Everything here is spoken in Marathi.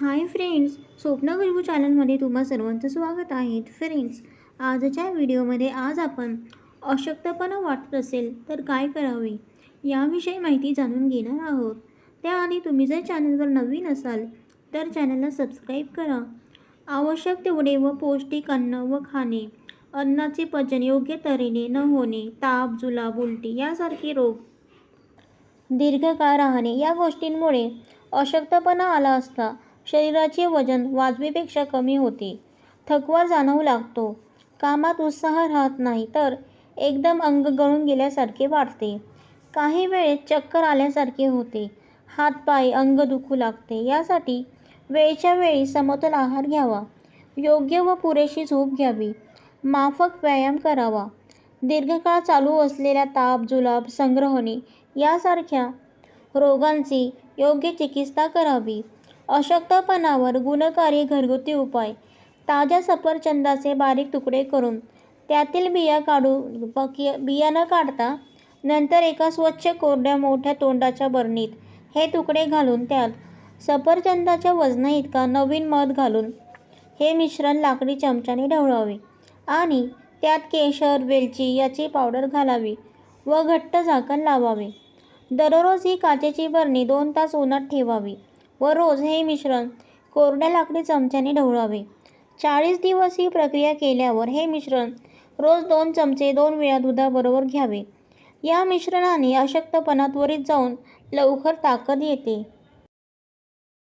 हाय फ्रेंड्स स्वप्न गुरु चॅनलमध्ये तुम्हा सर्वांचं स्वागत आहे. फ्रेंड्स आजच्या व्हिडिओमध्ये आज आपण अशक्तपणा वाटत असेल तर काय करावे याविषयी माहिती जाणून घेणार आहोत. त्याआधी तुम्ही जर चॅनलवर नवीन असाल तर चॅनलला सबस्क्राईब करा. आवश्यक तेवढे व पौष्टिक अन्न व खाणे अन्नाचे पचन योग्य तऱ्हेने न होणे ताप जुलाब उलटी यासारखे रोग दीर्घकाळ राहणे या गोष्टींमुळे अशक्तपणा आला असता शरीराचे वजन वाजवीपेक्षा कमी होते. थकवा जाणवू लागतो. कामात उत्साह राहत नाही तर एकदम अंग गळून गेल्यासारखे वाटते. काही वेळेत चक्कर आल्यासारखे होते. हातपाय अंग दुखू लागते. यासाठी वेळच्या वेळी समतोल आहार घ्यावा. योग्य व पुरेशी झोप घ्यावी. माफक व्यायाम करावा. दीर्घकाळ चालू असलेल्या ताप जुलाब संग्रहणे यासारख्या रोगांची योग्य चिकित्सा करावी. अशक्तपणावर गुणकारी घरगुती उपाय. ताज्या सफरचंदाचे बारीक तुकडे करून त्यातील बिया काढून बिया न काढता नंतर एका स्वच्छ कोरड्या मोठ्या तोंडाच्या बरणीत हे तुकडे घालून त्यात सफरचंदाच्या वजनाइतका नवीन मध घालून हे मिश्रण लाकडी चमच्याने ढवळावे आणि त्यात केशर वेलची याची पावडर घालावी व घट्ट झाकण लावावे. दररोज ही काचेची बरणी दोन तास उन्हात ठेवावी. व रोज हे मिश्रण कोरड्या लाकडी चमच्याने ढवळावे. चाळीस दिवस ही प्रक्रिया केल्यावर हे मिश्रण रोज दोन चमचे दोन वेळा दुधाबरोबर घ्यावे. या मिश्रणाने अशक्तपणा त्वरित जाऊन लवकर ताकद येते.